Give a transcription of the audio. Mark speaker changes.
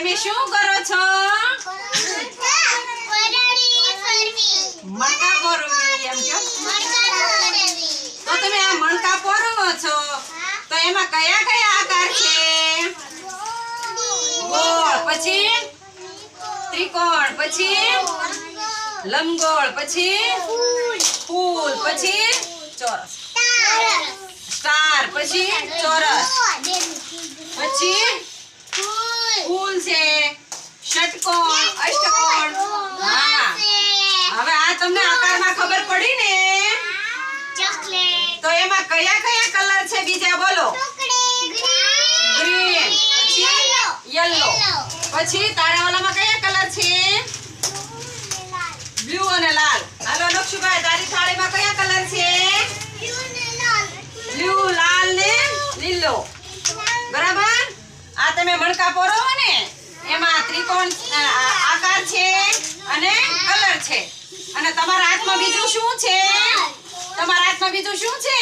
Speaker 1: તમે શું કરો છો? મણકા પોરવી એમ તો તમે આ મણકા પોરવો છો? તો એમાં કયા કયા આકાર છે? ગોળ પછી? ત્રિકોણ પછી? લંબગોળ પછી? ફૂલ પછી? ચોરસ. સ્ટાર પછી? ચોરસ. છે. ષટકોણ અષ્ટકોણ. હા. હવે આ તમને આકારમાં ખબર પડી ને? તો એમાં કયા કયા કલર છે બીજા બોલો? ગ્રીન. પછી યલો. પછી તારાવાલામાં કયા કલર છે? બ્લુ અને લાલ. હાલો નક્ષુભાઈ તારી થાળીમાં કયા કલર છે? બ્લુ લાલ ને લીલો. બરાબર? આ તમે મણકા પોરવો આ- આકાર છે અને કલર છે. અને તમારા હાથમાં બીજું શું છે? તમારા હાથમાં બીજું શું છે?